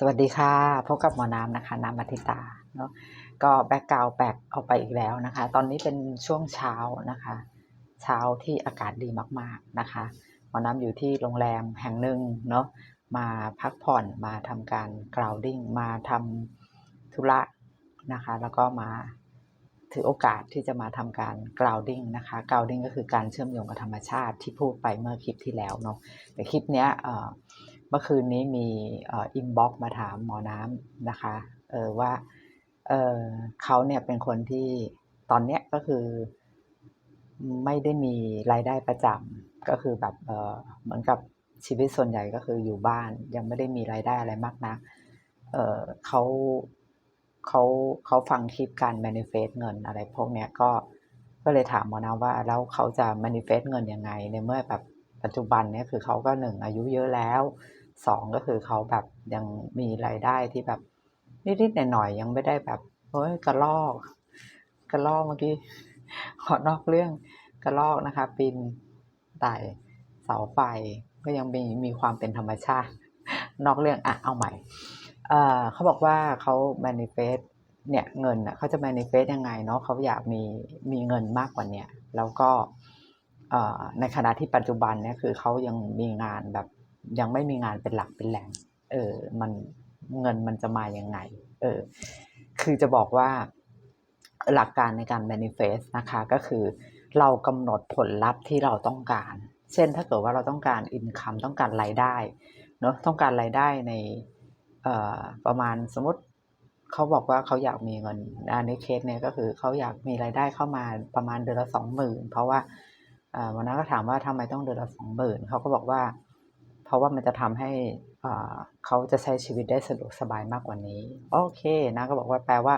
สวัสดีค่ะพบกับหมอน้ำนะคะน้ำมัทิตาเนาะก็แบ็กกราวแปลกเอาไปอีกแล้วนะคะ ตอนนี้เป็นช่วงเช้านะคะ เช้าที่อากาศดีมากๆนะคะ หมอน้ำอยู่ที่โรงแรมแห่งหนึ่งเนาะมาพักผ่อนมาทำการกราวดิ้งมาทำธุระนะคะ แล้วก็มาถือโอกาสที่จะมาทำการกราวดิ้งนะคะกราวดิ้งก็คือการเชื่อมโยงกับธรรมชาติที่พูดไปเมื่อคลิปที่แล้วเนาะแต่คลิปเนี้ยเอ่อ เมื่อคืนนี้มีอินบ็อกมาถามหมอน้ำนะคะเออว่าเออเขาเนี่ยเป็นคนที่ตอนเนี้ยก็คือไม่ได้มีรายได้ประจำก็คือแบบเออเหมือนกับชีวิตส่วนใหญ่ก็คืออยู่บ้านยังไม่ได้มีรายได้อะไรมากนะเออเขาเขาเขาฟังคลิปการ manifest เงินอะไรพวกเนี้ยก็ก็เลยถามหมอน้ำว่าแล้วเขาจะ manifest เงินยังไง ในเมื่อแบบปัจจุบันเนี่ยคือเขาก็หนึ่งอายุเยอะแล้ว สองก็คือเขาแบบยังมีรายได้ที่แบบนิดๆหน่อยๆยังไม่ได้แบบเฮ้ยกระลอก กระลอกเมื่อกี้ขอนอกเรื่องกระลอกนะคะปีนไต่เสาไฟก็ยังมีมีความเป็นธรรมชาติ นอกเรื่องอะเอาใหม่เอ่อเขาบอกว่าเขา manifest เนี่ยเงินอะเขาจะ manifest ยังไงเนาะเขาอยากมีมีเงินมากกว่าเนี้ยแล้วก็ในขณะที่ปัจจุบันเนี่ยคือเขายังมีงานแบบ ยังไม่มีงานเป็นหลักเป็นแหล่งเออมันเงินมันจะมาอยังไงเออคือจะบอกว่าหลักการในการ manifest นะคะก็คือเรากำหนดผลลัพธ์ที่เราต้องการ เช่นถ้าเกิดว่าเราต้องการ income ต้องการรายได้เนอะต้องการรายได้ในเอ่อประมาณสมมติเขาบอกว่าเขาอยากมีเงินอันนี้เคสเนี่ยก็คือเขาอยากมีรายได้เข้ามาประมาณเดือนละสองหมื่นเพราะว่าวันนั้นก็ถามว่าทำไมต้องเดือนละสองหมื่นเขาก็บอกว่า เพราะว่ามันจะทำให้เขาจะใช้ชีวิตได้สะดวกสบายมากกว่านี้ โอเคนะก็บอกว่าแปลว่า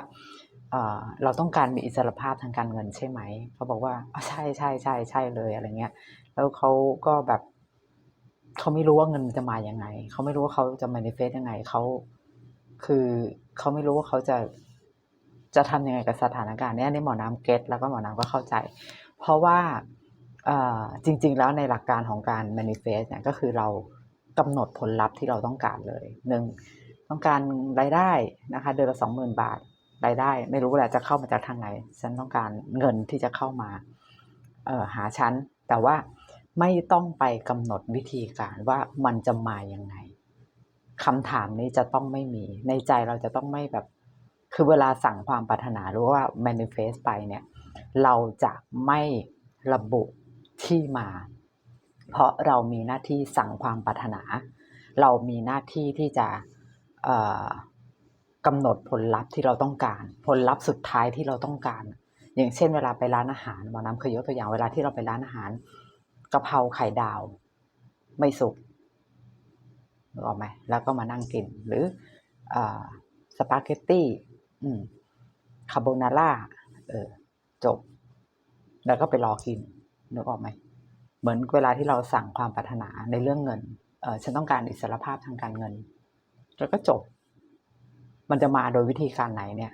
เราต้องการมีอิสรภาพทางการเงินใช่ไหม เขาบอกว่าใช่ใช่ใช่ใช่เลยอะไรเงี้ย แล้วเขาก็แบบเขาไม่รู้ว่าเงินจะมาอย่างไง เขาไม่รู้ว่าเขาจะ manifest ยังไงเขาคือเขาไม่รู้ว่าเขาจะจะทำยังไงกับสถานการณ์เนี้ยนี่หมอน้ำเก็ตแล้วก็หมอน้ำก็เข้าใจ เพราะว่าจริง ๆ แล้วในหลักการของการ manifest เนี่ยก็คือเรา กำหนดผลลัพธ์ที่เราต้องการเลยหนึ่งต้องการรายได้นะคะเดือนละสองหมื่นบาทรายได้ ไม่รู้แหละจะเข้ามาจากทางไหน ฉันต้องการเงินที่จะเข้ามาเออหาฉัน แต่ว่าไม่ต้องไปกำหนดวิธีการว่ามันจะมายังไงคำถามนี้จะต้องไม่มี ในใจเราจะต้องไม่แบบ คือเวลาสั่งความปรารถนาหรือว่า manifest ไปเนี่ย เราจะไม่ระบุที่มา เพราะเรามีหน้าที่สั่งความปรารถนา เรามีหน้าที่ที่จะกำหนดผลลัพธ์ที่เราต้องการ ผลลัพธ์สุดท้ายที่เราต้องการ อย่างเช่น เวลาไปร้านอาหารมอน้ำเคยยกตัวอย่างเวลาที่เราไปร้านอาหารกะเพราไข่ดาว ไม่สุกนึกออกไหมแล้วก็มานั่งกิน หรืออสปาเกตตี้คาโบนาร่าจบ แล้วก็ไปรอกินนึกออกไหม เหมือนเวลาที่เราสั่งความปรารถนาในเรื่องเงินเออฉันต้องการอิสรภาพทางการเงินแล้วก็จบ มันจะมาโดยวิธีการไหนเนี่ย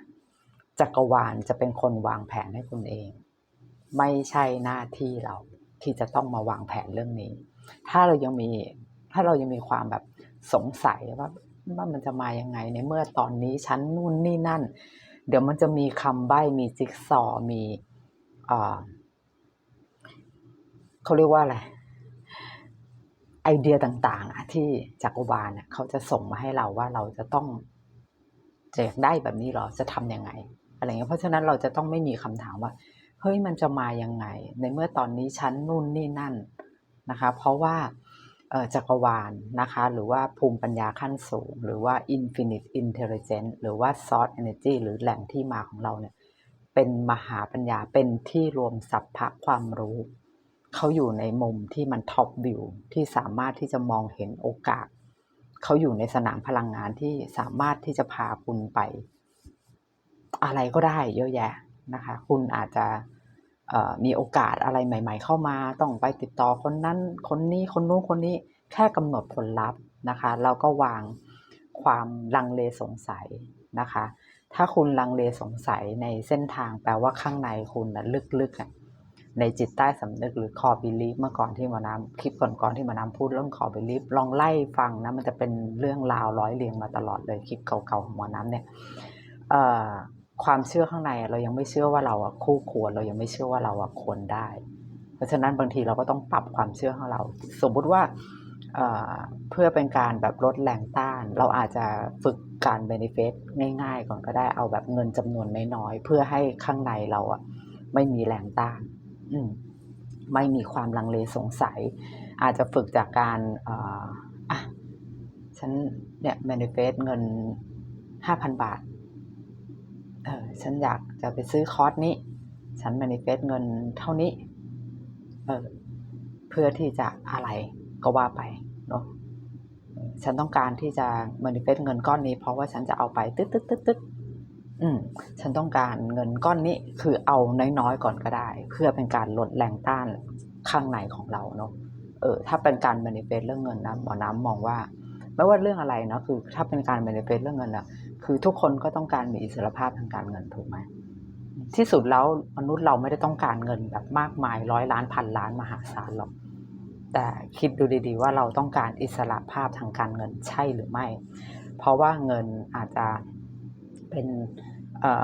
จักรวาลจะเป็นคนวางแผนให้คุณเอง ไม่ใช่หน้าที่เราที่จะต้องมาวางแผนเรื่องนี้ ถ้าเรายังมีถ้าเรายังมีความแบบสงสัยว่าว่ามันจะมายังไงในเมื่อตอนนี้ฉันนู่นนี่นั่น เดี๋ยวมันจะมีคำใบ้มีจิ๊กซอมีอ่า เขาเรียกว่าอะไรไอเดียต่างๆที่จักรวาลเขาจะส่งมาให้เราว่าเราจะต้องจะอยากได้แบบนี้หรอจะทำยังไงอะไรเงี้ยเพราะฉะนั้นเราจะต้องไม่มีคำถามว่า เฮ้ยมันจะมายังไง ในเมื่อตอนนี้ฉันนู่นนี่นั่นนะคะ เพราะว่าจักรวาลนะคะ หรือว่าภูมิปัญญาขั้นสูง หรือว่า infinite intelligence หรือว่า source energy หรือแหล่งที่มาของเราเนี่ย เป็นมหาปัญญาเป็นที่รวมสรรพะความรู้ เขาอยู่ในมุมที่มันท็อปวิวที่สามารถที่จะมองเห็นโอกาส เขาอยู่ในสนามพลังงานที่สามารถที่จะพาคุณไป อะไรก็ได้เยอะแยะนะคะ คุณอาจจะมีโอกาสอะไรใหม่ ๆ เข้ามา ต้องไปติดต่อคนนั้นคนนี้คนนู้นคนนี้แค่กำหนดผลลัพธ์นะคะแล้วก็วางความลังเลสงสัยนะคะ ถ้าคุณลังเลสงสัยในเส้นทางแปลว่าข้างในคุณนะลึกๆอะ ในจิตใต้สำนึกหรือ core belief เมื่อก่อนที่มอน้ำคลิปก่อนๆที่มอน้ำพูดเรื่อง core belief ลองไล่ฟังนะมันจะเป็นเรื่องราวร้อยเรียงมาตลอดเลยคลิปเก่าๆของมอน้ำเนี่ยเอ่อความเชื่อข้างในเรายังไม่เชื่อว่าเราอะคู่ควรเรายังไม่เชื่อว่าเราอะควรได้ เพราะฉะนั้นบางทีเราก็ต้องปรับความเชื่อของเรา สมมุติว่าเอ่อเพื่อเป็นการแบบลดแรงต้าน เราอาจจะฝึกการเบนิเฟตง่าย ๆ ก่อนก็ได้เอาแบบเงินจำนวนน้อยๆเพื่อให้ข้างในเราอะไม่มีแรงต้าน ไม่มีความลังเลสงสัย อาจจะฝึกจากการอะฉันเนี่ยเบนิเฟตเงินห้าพันบาทเออฉันอยากจะไปซื้อคอร์สนี้ ฉัน manifest เงินเท่านี้เออเพื่อที่จะอะไรก็ว่าไปเนาะฉันต้องการที่จะ manifest เงินก้อนนี้ เพราะว่าฉันจะเอาไปตึ๊ดตึ๊ดตึ๊ดตึ๊ด อืมฉันต้องการเงินก้อนนี้คือเอาน้อยๆก่อนก็ได้ เพื่อเป็นการลดแรงต้านข้างในของเราเนาะเออถ้าเป็นการ manifest เรื่องเงินนะหมอน้ำมองว่า ไม่ว่าเรื่องอะไรเนาะคือ ถ้าเป็นการ manifest เรื่องเงินอะคือทุกคนก็ต้องการมีอิสรภาพทางการเงินถูกไหมที่สุดแล้วมนุษย์เราไม่ได้ต้องการเงินแบบมากมายร้อยล้านพันล้านมหาศาลหรอกแต่คิดดูดีๆว่าเราต้องการอิสระภาพทางการเงินใช่หรือไม่ เพราะว่าเงินอาจจะ เป็น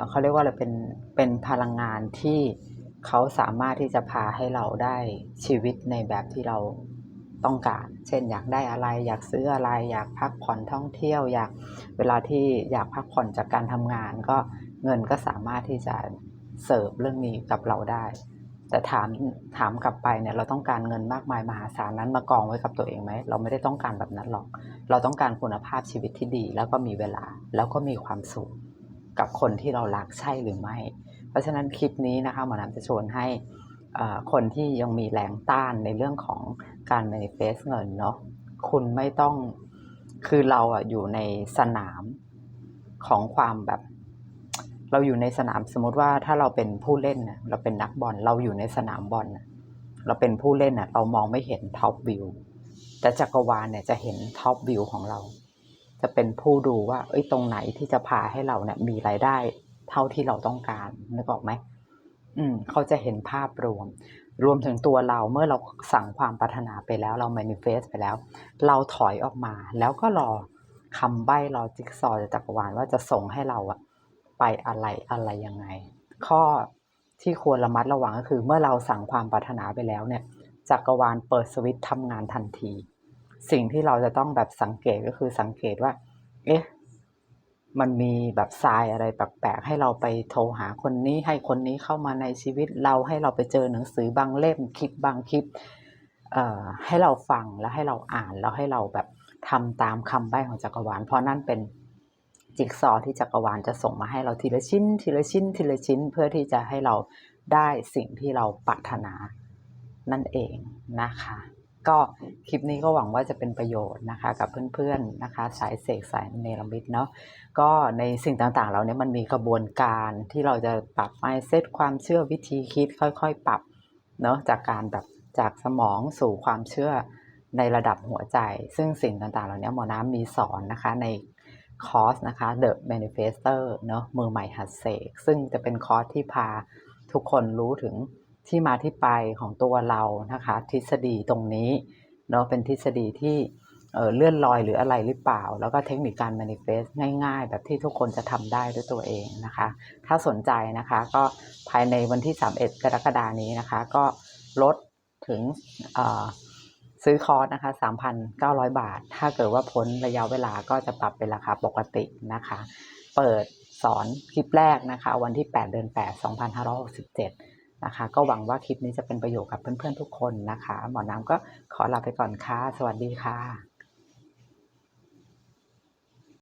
เขาเรียกว่าอะไรเป็นเป็นพลังงานที่เขาสามารถที่จะพาให้เราได้ชีวิตในแบบที่เราต้องการ เช่น อยากได้อะไร อยากซื้ออะไร อยากพักผ่อนท่องเที่ยว อยากเวลาที่อยากพักผ่อนจากการทำงาน ก็เงินก็สามารถที่จะเสิร์ฟเรื่องนี้กับเราได้ แต่ถามถามกลับไปเนี่ยเราต้องการเงินมากมายมหาศาลนั้นมากองไว้กับตัวเองไหมเราไม่ได้ต้องการแบบนั้นหรอก เราต้องการคุณภาพชีวิตที่ดี แล้วก็มีเวลาแล้วก็มีความสุข กับคนที่เรารักใช่หรือไม่ เพราะฉะนั้นคลิปนี้นะคะหมอน้ำจะชวนให้คนที่ยังมีแรงต้านในเรื่องของการ manifest เงินเนาะคุณไม่ต้องคือเราอะอยู่ในสนามของความแบบ เราอยู่ในสนามสมมติว่าถ้าเราเป็นผู้เล่นนะเราเป็นนักบอลเราอยู่ในสนามบอลนะเราเป็นผู้เล่นนะเรามองไม่เห็นท็อปวิวแต่จักรวาลเนี่ยจะเห็นท็อปวิวของเรา จะเป็นผู้ดูว่า เอ้ยตรงไหนที่จะพาให้เราเนี่ย มีรายได้เท่าที่เราต้องการนึกออกไหมอืม เขาจะเห็นภาพรวม รวมถึงตัวเราเมื่อเราสั่งความปรารถนาไปแล้ว เรา manifest ไปแล้ว เราถอยออกมา แล้วก็รอคำใบ้รอจิ๊กซอว์จากจักรวาลว่าจะส่งให้เราอะไปอะไรอะไรยังไง ข้อที่ควรระมัดระวังก็คือ เมื่อเราสั่งความปรารถนาไปแล้วเนี่ยจักรวาลเปิดสวิตช์ทำงานทันที สิ่งที่เราจะต้องแบบสังเกตก็คือสังเกตว่า เอ๊ะ มันมีแบบทรายอะไรแปลกๆให้เราไปโทรหาคนนี้ให้คนนี้เข้ามาในชีวิตเราให้เราไปเจอหนังสือบางเล่มคลิปบางคลิปเอ่อให้เราฟังแล้วให้เราอ่านแล้วให้เราแบบทำตามคำใบ้ของจักรวาล เพราะนั่นเป็นจิ๊กซอว์ที่จักรวาลจะส่งมาให้เราทีละชิ้น ทีละชิ้น ทีละชิ้น เพื่อที่จะให้เราได้สิ่งที่เราปรารถนานั่นเองนะคะ ก็คลิปนี้ก็หวังว่าจะเป็นประโยชน์นะคะ กับเพื่อนๆนะคะ สายเสกสายเนรมิตเนาะก็ในสิ่งต่างๆเหล่านี้มันมีกระบวนการที่เราจะปรับ mindset ความเชื่อวิธีคิดค่อยๆ ปรับเนาะจากการแบบจากสมองสู่ความเชื่อในระดับหัวใจ ซึ่งสิ่งต่างๆ เหล่านี้หมอน้ำมีสอนนะคะในคอร์สนะคะ The Manifestor เนาะมือใหม่หัดเสกซึ่งจะเป็นคอร์สที่พาทุกคนรู้ถึง ที่มาที่ไปของตัวเรานะคะ ทฤษฎีตรงนี้เนาะเป็นทฤษฎีที่เอ่อเลื่อนลอยหรืออะไรหรือเปล่า แล้วก็เทคนิคการ manifest ง่ายๆ แบบที่ทุกคนจะทำได้ด้วยตัวเองนะคะ ถ้าสนใจนะคะก็ภายในวันที่ 31 กรกฎานี้นะคะ ก็ลดถึงเอ่อซื้อคอร์สนะคะ 3,900 บาท ถ้าเกิดว่าพ้นระยะเวลาก็จะปรับเป็นราคาปกตินะคะ เปิดสอนคลิปแรกนะคะ วันที่ 8 เดือน 8 2567 นะคะ ก็หวังว่าคลิปนี้จะเป็นประโยชน์กับเพื่อนๆทุกคนนะคะ หมอน้ำก็ขอลาไปก่อนค่ะ สวัสดีค่ะ